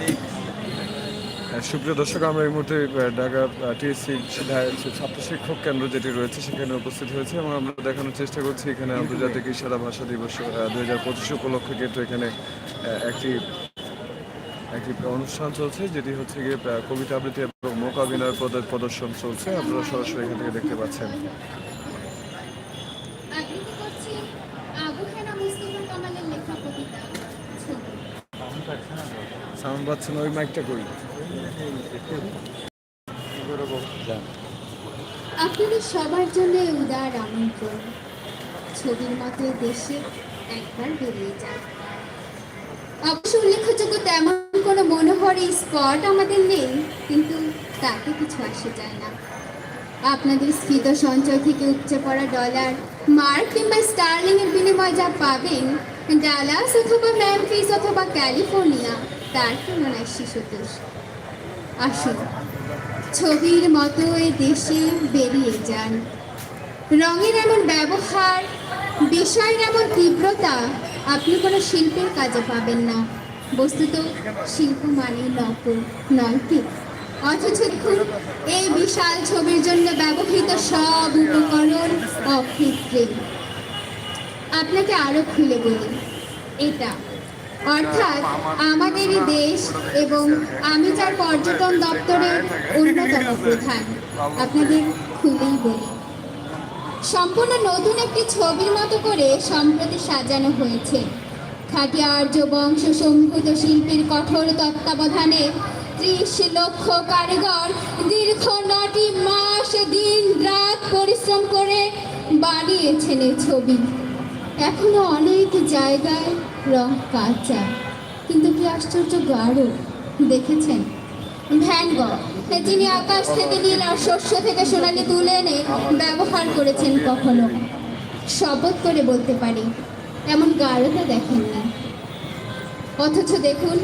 দেখ সুপ্রিয় দর্শক, আমরা এই মুহূর্তে ঢাকা টিএসসি ছাত্র শিক্ষক কেন্দ্র যেটি রয়েছে, সেখানে উপস্থিত হয়েছে এবং আমরা দেখানোর চেষ্টা করছি এখানে আন্তর্জাতিক ইশারা ভাষা দিবস দুই হাজার পঁচিশ উপলক্ষে কিন্তু এখানে একটি একটি অনুষ্ঠান চলছে, যেটি হচ্ছে গিয়ে কবিতা আবৃত্তি এবং মোকাবিনয় প্রদ- প্রদর্শন চলছে। আপনারা সরাসরি এখান থেকে দেখতে পাচ্ছেন আবৃত্তি করছি আবু হেনা মুস্তাফা কামালের লেখা কবিতা ছবি সাউন্ড পাচ্ছেন, ওই মাইকটা কই আপনাদের সবার জন্য উদার আমন্ত্রণ। ছবির মতো দেশে একবার বেরিয়ে যান অবশ্য উল্লেখযোগ্য তেমন কোনো মনোহর স্পট আমাদের নেই, কিন্তু তাতে কিছু আসে যায় না। আপনাদের স্ফীত সঞ্চয় থেকে উপচে পড়া ডলার মার্ক কিংবা স্টার্লিং এর বিনিময়ে যা পাবেন ডালাস অথবা ম্যামফিস অথবা ক্যালিফোর্নিয়া তার তুলনায় শিশুতোষ। আসুন, ছবির মতো এ দেশে বেরিয়ে যান। রঙের এমন ব্যবহার, বিষয়ের এমন তীব্রতা, আপনি কোনো শিল্পের কাজে পাবেন না। বস্তুত শিল্প মানে নকল নয় অথচ এই বিশাল ছবির জন্য ব্যবহৃত সব উপকরণ অকৃত্রিম। আপনাকে আরও খুলে বলি, এটা অর্থাৎ আমাদেরই দেশ এবং আমি যার পর্যটন দপ্তরের অন্যতম প্রধান। আপনাদের খুলেই বলি। সম্পূর্ণ নতুন একটি ছবির মতো করে সম্প্রতি সাজানো হয়েছে। খাঁটি আর্য বংশ সম্ভূত শিল্পীর কঠোর তত্ত্বাবধানে ত্রিশ লক্ষ কারিগর দীর্ঘ নটি মাস দিন রাত পরিশ্রম করে বানিয়েছেন এই ছবি। এখনও অনেক জায়গায় রং কাঁচা। কিন্তু কি আশ্চর্য গাঢ়, দেখেছেন? ভ্যান যিনি আকাশ থেকে নীল আর শস্য থেকে সোনালি তুলে এনে ব্যবহার করেছেন কখনো। শপথ করে বলতে পারি, এমন গাঢ়তা দেখেননি অথচ দেখুন,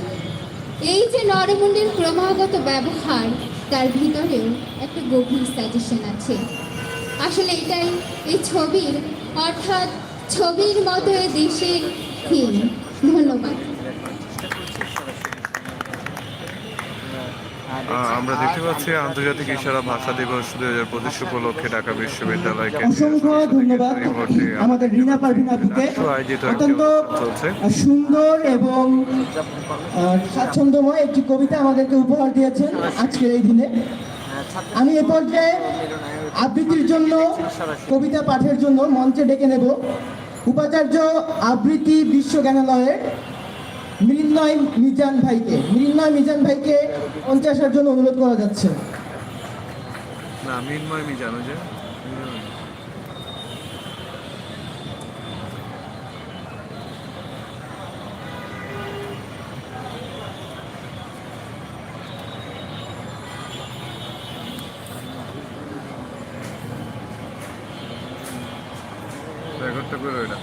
এই যে নরমুণ্ডের ক্রমাগত ব্যবহার, তার ভিতরেও একটা গভীর সাজেশন আছে। আসলে এটাই, এই ছবির, অর্থাৎ ছবির মতো দেশের থিম ধন্যবাদ। আমরা দেখতে পাচ্ছি আন্তর্জাতিক ইশারা ভাষা দিবস দুই হাজার পঁচিশ উপলক্ষে ঢাকা বিশ্ববিদ্যালয় কেন্দ্রীয় অসংখ্য ধন্যবাদ। আমাদের রিনা পারভিন আপুকে একটি অত্যন্ত সুন্দর এবং স্বাচ্ছন্দ্যময় একটি কবিতা আমাদেরকে উপহার দিয়েছেন আজকের এই দিনে। আমি এ পর্যায়ে আবৃত্তির জন্য কবিতা পাঠের জন্য মঞ্চে ডেকে নেব। উপাচার্য আবৃত্তি বিশ্ব জ্ঞানালয়ের মৃন্ময় মিজান ভাইকে, মৃন্ময় মিজান ভাইকে পঞ্চাশের জন্য অনুরোধ করা যাচ্ছে। না, মিনময় মি এটা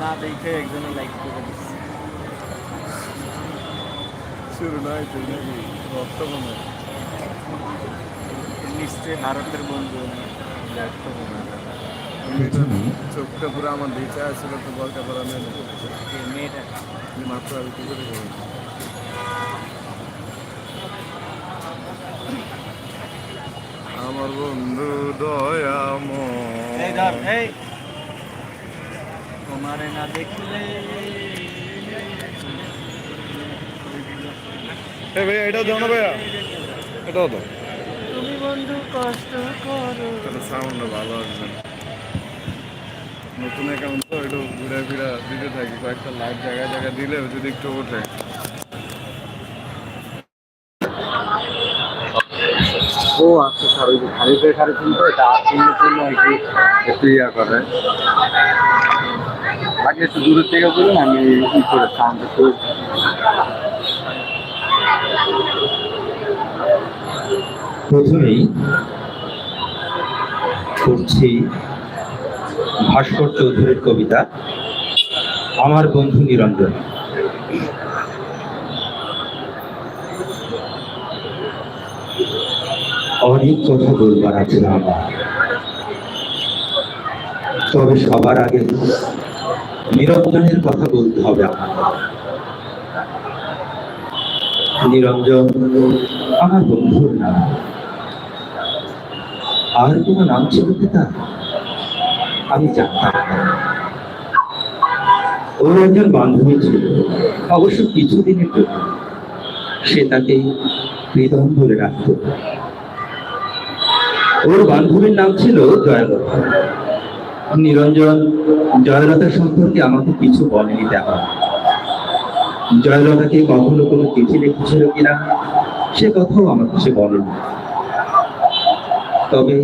না দেখে একজনে লাইক করে দিচ্ছে। শুরু নয় তুই নাকি? রক্ত মনে। ভারতের বন্ধু রক্ত হয়। চোখটা পুরো আমার দিকে আসলে তো বলতে পারা মেয়েটা। মাত্র আমি কি করে বলব? আমার বন্ধু দয়াম তোমারে না দেখলে এ ভাইয়া এটাও দাও না ভাইয়া। এটাও দাও। তুমি বন্ধু কষ্ট করো। তাহলে সাউন্ডটা ভালো আসবে। নতুন অ্যাকাউন্ট তো একটু ঘুরে ফিরা দিতে থাকি। কয়েকটা লাইভ জায়গায় জায়গায় দিলেও যদি একটু ওঠে। স্যার, ওই যে খারিফের খারিফ তো এটা আপনার জন্য আর কি একটু ইয়া করে। বাকি একটু দূরের থেকে বলুন, আমি ই করে সাউন্ড প্রথমেই পড়ছি ভাস্কর চৌধুরীর কবিতা, আমার বন্ধু নিরঞ্জন। অনেক কথা বলবার আছে আমার। তবে সবার আগে নিরঞ্জনের কথা বলতে হবে আমার নিরঞ্জন আমার বন্ধুর নাম। আর কোনো নাম ছিল আমি জানতাম ওর একজন বান্ধবী ছিল। অবশ্য কিছুদিনের জন্য। সে তাকে হৃদয় বলে রাখত। ওর বান্ধবীর নাম ছিল জয়লতা নিরঞ্জন জয়লতা সম্পর্কে আমাকে কিছু বলেনি তেমন। জয়লতাকে কখনো কোনো চিঠি লিখেছিল কিনা, সে কথাও আমাকে সে বলেনি। তবে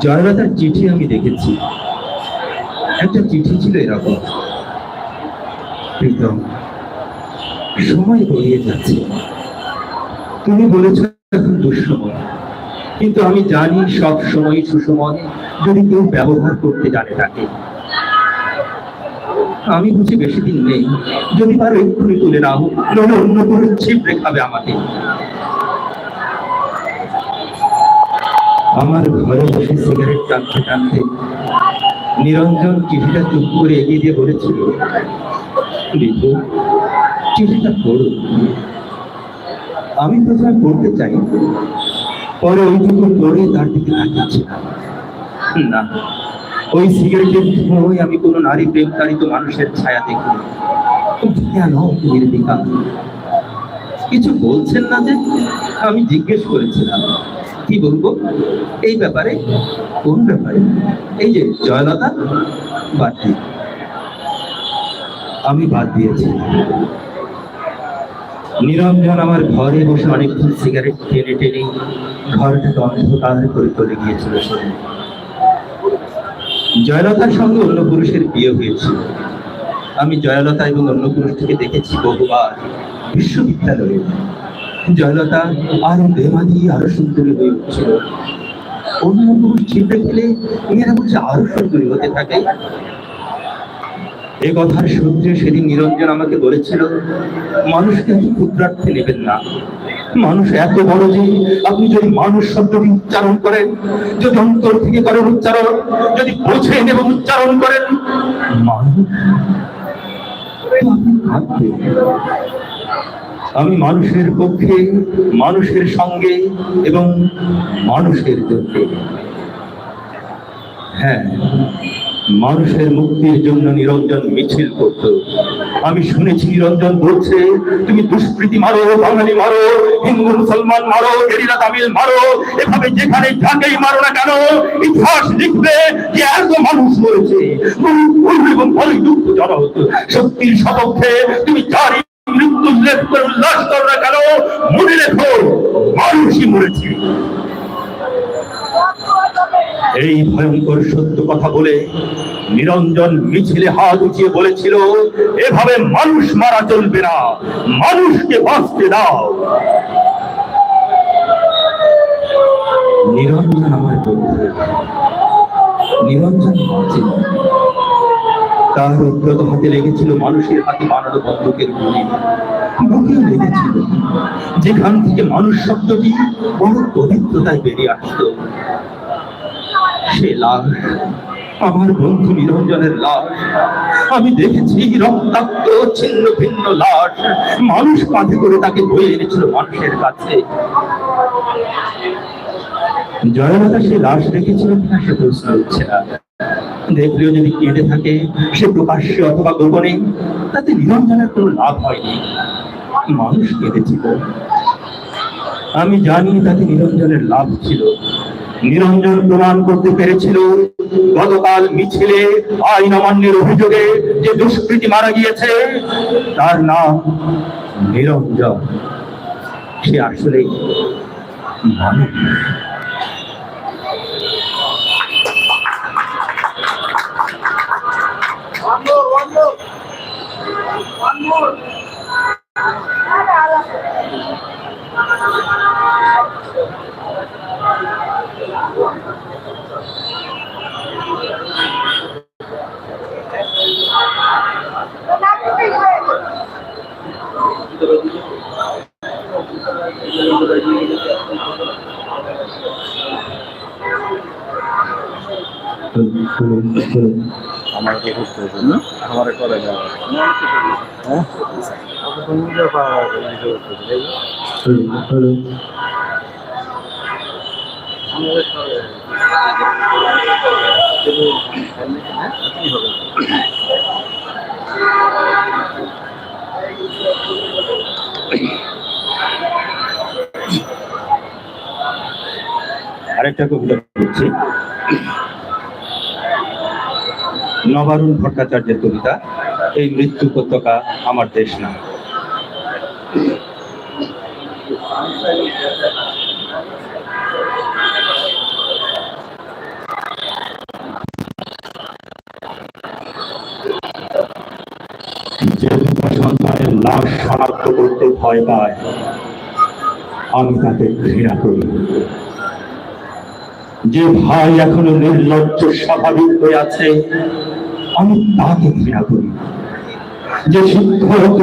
জয়লতার চিঠি আমি দেখেছি। একটা চিঠি ছিল এরকম, প্রীতম, সময় গড়িয়ে যাচ্ছে। তুমি বলেছ এখন দুঃসময়। কিন্তু আমি জানি সব সময় সুসময় যদি কেউ ব্যবহার করতে জানে তাকে। আমি বুঝি বেশি দিন নেই। যদি পারো এক্ষুনি তুলে নাও নইলে অন্য কোনো ছিপড়ে খাবে আমাকে। আমার ঘরে বসে সিগারেট টানতে টানতে নিরঞ্জন চিঠিটা চুপ করে এগিয়ে দিয়ে বলেছিল ঋতু চিঠিটা পড়ো। আমি প্রথমে পড়তে চাই পরে ওইটুকু পড়ে তার দিকে তাকিয়েছিলাম না। ওই সিগারেটের ধোঁয়ায় আমি কোনো নারী প্রেমকারিত মানুষের ছায়া দেখিনি কেন নির্বিকা কিছু বলছেন না যে? আমি জিজ্ঞেস করেছিলাম কি বলব? এই ব্যাপারে কোন ব্যাপারে? এই যে জয়লতা বাদ দিয়ে আমি বাদ দিয়েছি। নিরঞ্জন আমার ঘরে বসে অনেকক্ষণ সিগারেট টেনে টেনে ঘরটাকে অন্ধকার করে চলে গিয়েছিল সেদিন। জয়লতার সঙ্গে অন্য পুরুষের বিয়ে হয়েছিল। আমি জয়লতা এবং অন্য পুরুষটিকে দেখেছি বহুবার বিশ্ববিদ্যালয়ে। জয়লতা আরও বেমানি, আরও সুন্দরী হয়ে উঠছিল। অন্য পুরুষ ছিপে ফেলে মেয়েরা বলছে আরও সুন্দরী হতে থাকে। এ কথার সূত্রে সেদিন নিরঞ্জন আমাকে বলেছিল মানুষকে আপনি ক্ষুদ্রার্থে নেবেন না মানুষ এত বড় যে আপনি যদি মানুষ শব্দটি উচ্চারণ করেন, যদি অন্তর থেকে করেন উচ্চারণ, যদি বোঝেন এবং উচ্চারণ করেন। আমি মানুষের পক্ষে, মানুষের সঙ্গে এবং মানুষের জন্য হ্যাঁ মানুষের মুক্তির জন্য নিরঞ্জন মিছিল করত। আমি শুনেছি, নিরঞ্জন বলছে, তুমি দুষ্কৃতি মারো, বাঙালি মারো, হিন্দু, মুসলমান মারো, গেরিলা, তামিল মারো, এভাবে যেখানে যাকেই মারো না কেন, ইতিহাস লিখবে যে এত মানুষ মরেছে। বহু ভুল এবং বড়ই দুঃখজনক সত্যির সপক্ষে তুমি যারই মৃত্যু উল্লেখ করে উল্লাস করো না কেন, মনে রেখো, মানুষই মরেছে। এই ভয়ঙ্কর সত্য কথা বলে নিরঞ্জন মিছিলে হাত উঠিয়ে বলেছিল, এভাবে মানুষ মারা চলবে না, মানুষকে বাঁচতে দাও। নিরঞ্জন আমার নিরঞ্জন তার উদ্রত হাতে লেগেছিল মানুষের হাতে বানানো বন্দুকের গুলি। বুকেও লেগেছিল। যেখান থেকে মানুষ শব্দটি বড় পবিত্রতায় বেরিয়ে আসতো। সে লাশ আমার বন্ধু নিরঞ্জনের লাশ আমি দেখেছি রক্তাক্ত, ছিন্ন, ভিন্ন লাশ। মানুষ কাঁধে করে তাকে বয়ে এনেছিল মানুষের কাছে। জয়লতা সে লাশ রেখেছিল কিনা সে প্রশ্ন উঠছে না। দেখলেও যদি কেঁদে থাকে, সে প্রকাশ্যে অথবা গোপনে, তাতে নিরঞ্জনের কোনো লাভ হয়নি। মানুষ কেঁদেছিল। আমি জানি তাতে নিরঞ্জনের লাভ ছিল। নিরঞ্জন প্রমাণ করতে পেরেছিল। গতকাল মিছিলে আইন অমান্যের অভিযোগে যে দুষ্কৃতি মারা গিয়েছে, তার নাম নিরঞ্জন। সে আসলে মানুষ করে যাওয়া হ্যাঁ? আরেকটা কবিতা বলছি। নবারুণ ভট্টাচার্যের কবিতা, এই মৃত্যু উপত্যকা আমার দেশ না। সন্তানের করতে ভয় পায়, আমি তাকে ঘৃণা করি। যে ভাই এখনও নির্লজ্জ, স্বাভাবিক হয়ে আছে আমি তাকে ঘৃণা করি যে শিক্ষক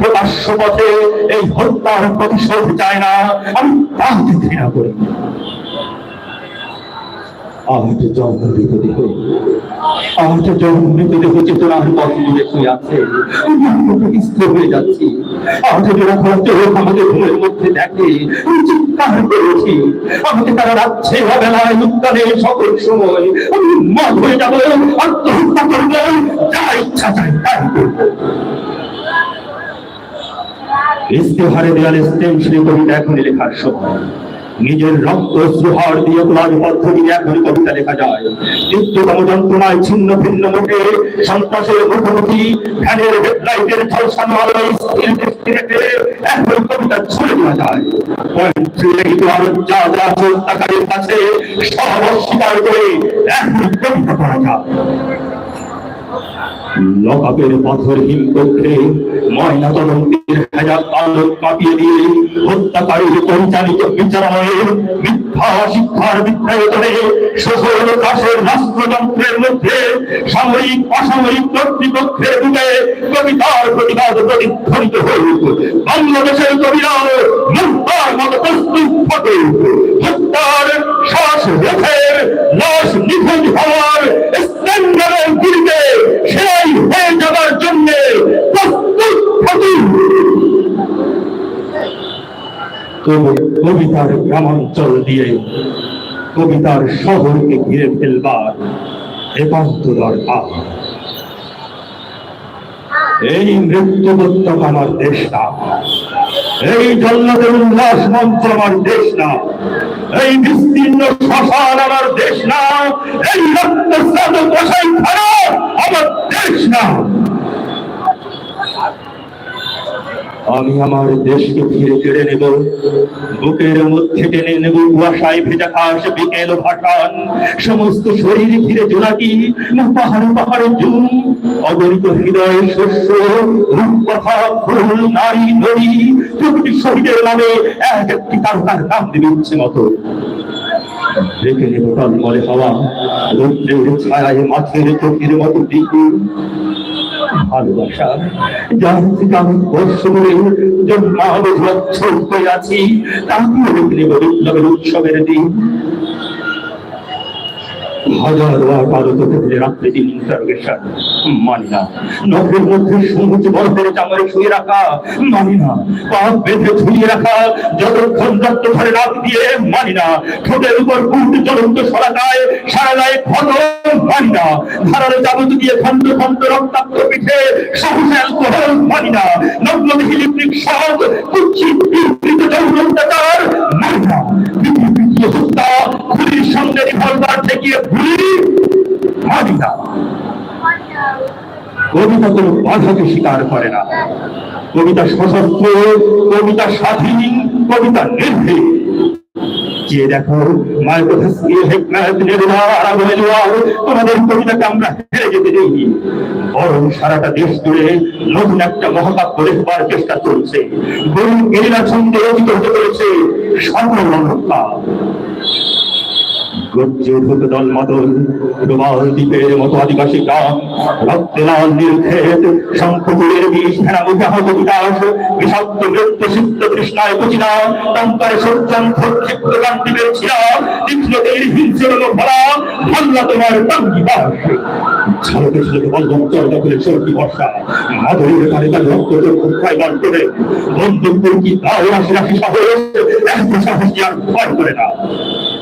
প্রকাশ্য পথে এই হত্যার প্রতিশোধ চায় না, আমি তাকে ঘৃণা করি। আজ জন্ম জন্ম চেতনার পথ জুড়ে শুয়ে আছে। আমি অপকৃষ্ট হয়ে যাচ্ছি। আমি ইস্তেহারে দেয়ালে স্টেনশনে কবিতা এখন লেখার সময়। নিজের রক্ত সুহার দিয়ে কোরআন পদ্ধতি এখন কবিতা লেখা যায়। চিত্ততম যন্ত্রণায় ছিন্ন ভিন্ন মুখে সন্ত্রাসের মুখোমুখি, ফ্যানের হেডলাইটের আলোয় স্থির দৃষ্টি রেখে এখন কবিতা ছুড়ে দেওয়া যায়। কাছে করে এখন কবিতা করা যায়। লকাপের পাথরহীন কক্ষে ময়না তদন্তের হাজার আলোক কাঁপিয়ে দিয়ে হত্যাকারীর পরিচালিত বিচারালয়ে মিথ্যা শিক্ষার বিদ্যায়তনে শোষণ দাসের রাষ্ট্রযন্ত্রের মধ্যে সামরিক অসামরিক কর্তৃপক্ষের দিকে কবিতার প্রতিবাদ প্রতিধ্বনিত হউক বাংলাদেশের কবিরা মুক্তার মতো প্রস্তুত হত্যার শ্বাস রেখে লাশ নিখোঁজ হওয়ার স্ট্যান্ডার্ডের দিকে সেই হয়ে যাবার জন্য প্রস্তুত থাকুন কবি- কবিতার গ্রামাঞ্চল দিয়ে কবিতার শহরকে ঘিরে ফেলবার একান্ত দরকার। এই মৃত্যু উপত্যকা আমার দেশ না। এই জল্লাদের উল্লাস মঞ্চ আমার দেশ না। এই বিস্তীর্ণ শ্মশান আমার দেশ না। এই রক্তস্রাত বসাই আমার দেশ না। আমি আমার দেশকে ফিরে কেড়ে নেব, বুকের মধ্যে টেনে নেব কুয়াশায় ভেজা ঘাস বিকেল ভাসান। সমস্ত শরীর ঘিরে জোনাকি, না পাহাড়ে পাহাড়ে জুম। অগণিত হৃদয় শস্য, রূপকথা, ফুল, নারী নদী প্রকৃতি শহীদের নামে এক একটি তারকার নাম ইচ্ছে মতো। রেখে নেব টলমলে হওয়া, রৌদ্রের ছায়ায় মাছের চোখের মতো দিকে ভালোবাসা থেকে আমি উৎসবের দিন হাজার বার ভারত থেকে রাত্রে দিন ইন্টারোগেশন মানি না। নখের মধ্যে সমুচ বরফের চামড়ে শুয়ে রাখা, মানি না। পাপ বেঁধে ঝুলিয়ে রাখা, যতক্ষণ রক্ত ধরে রাত দিয়ে, মানি না। ঠোঁটের উপর বুট জ্বলন্ত সরাকায় সারা গায়ে ক্ষত মানি না। ধারালো চাবুক দিয়ে খন্ড খন্ড রক্তাক্ত পিঠে সহসা অ্যালকোহল মানি না। নগ্নদেহী লিপলিক সব কুচ্ছিত, বিকৃত যৌন অত্যাচার মানি না। হত্যা সঙ্গে রিভলভার না কবিতা কোনো বাধাকে স্বীকার করে না। কবিতা সশস্ত্র, কবিতা স্বাধীন, কবিতা নির্ভীক। যে দেখো, মায়ের কথা তোমাদের কবিতাকে আমরা হেরে যেতে বরং সারাটা দেশ জুড়ে নতুন একটা মহাকাব্য লেখবার চেষ্টা চলছে। গরু গেরিলা ছন্দে রচিত হতে চলেছে সর্বরণতা গর্জে উঠুক দল মদল প্রবাল দ্বীপের মতো আদিবাসী গ্রাম রক্তে লাল নির্ঘেদ শঙ্খপুরের বিষ ফেনা মুখাহত বিকাশ বিষাক্ত মৃত্যু সিদ্ধ কৃষ্ণায় বুঝিনা কি তাও রাশি রাশি সাহস? এত সাহস কি আর ভয় করে না।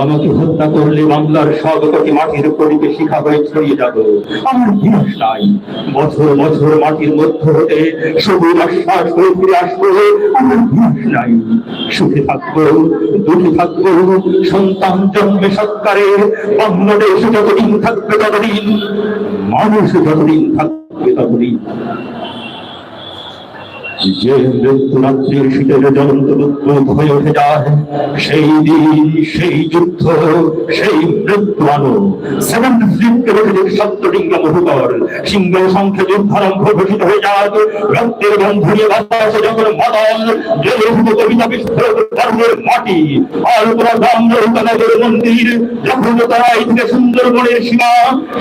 আমাকে হত্যা করলে বাংলার সব মাটির পরিবে শিখা হয়ে ছড়িয়ে যাব। আমার বিনাশ নাই। বছর বছর মাটির মধ্য হতে সবুজ আশ্বাস হয়ে ফিরে আসব। আমার বিনাশ নাই। সুখে থাকব, দুঃখে থাকব, সন্তান জন্মে সৎকারে। বাংলাদেশ যতদিন থাকবে ততদিন, মানুষ যতদিন থাকবে ততদিন। যে মৃত্যু শীতের জ্বলন্ত হয়ে উঠে যায়, সেই দিন, সেই যুদ্ধ, সেই মৃত্যু আলো। সেভেন ধর্মের মাটি আলপনা গ্রাম রৌকানগর মন্দির, যখন তারা এই থেকে সুন্দরবনের সীমা,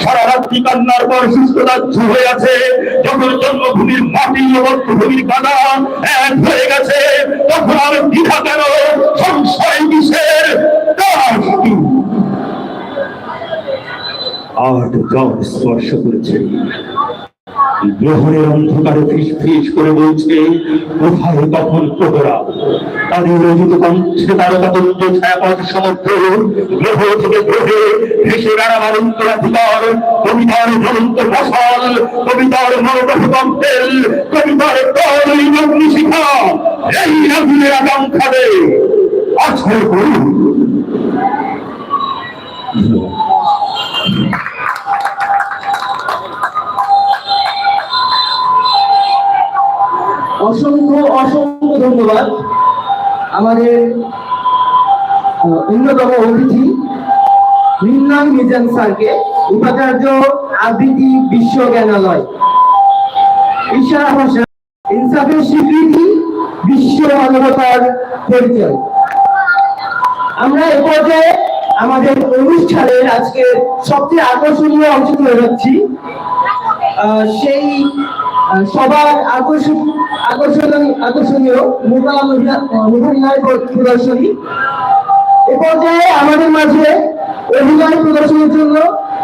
সারা রাত্রি কান্নার পর সুস্থতা হয়ে আছে। যখন জন্মভূমির মাটি ভূমির কাদা হয়ে গেছে তখন আর দ্বিধা কেন সংশয় কিসের? আট জল স্পর্শ করেছে গ্রহণের অন্ধকারে ফিস ফিস করে বলছে, কোথায় কখন প্রহরা তাদের রচিত কণ্ঠে তারকাতুল্য ছায়াপথ সমর্থ গ্রহ থেকে গ্রহে ভেসে বেড়াবার উত্তরাধিকার কবিতার জ্বলন্ত ফসল, কবিতার মনোরথ কম্পেল কবিতার তরই অগ্নিশিখা এই আগুনের আকাঙ্ক্ষাতে। আছে করুন। অসংখ্য অসংখ্য ধন্যবাদ। আমাদের অন্যতম অতিথি মৃন্ময় মিজান স্যারকে, উপাচার্য আবৃত্তি বিশ্ব জ্ঞানালয়। ইশারা ভাষা ইনসাফের স্বীকৃতি বিশ্ব মানবতার পরিচয়। আমরা এ পর্যায়ে আমাদের অনুষ্ঠানের আজকে সবচেয়ে আকর্ষণীয় অংশ তুলে যাচ্ছি সেই সবার আকর্ষণ আকর্ষণ আকর্ষণীয় মোকাম অভিনয় প্রদর্শনী। এ পর্যায়ে আমাদের মাঝে অভিনয় প্রদর্শনের জন্য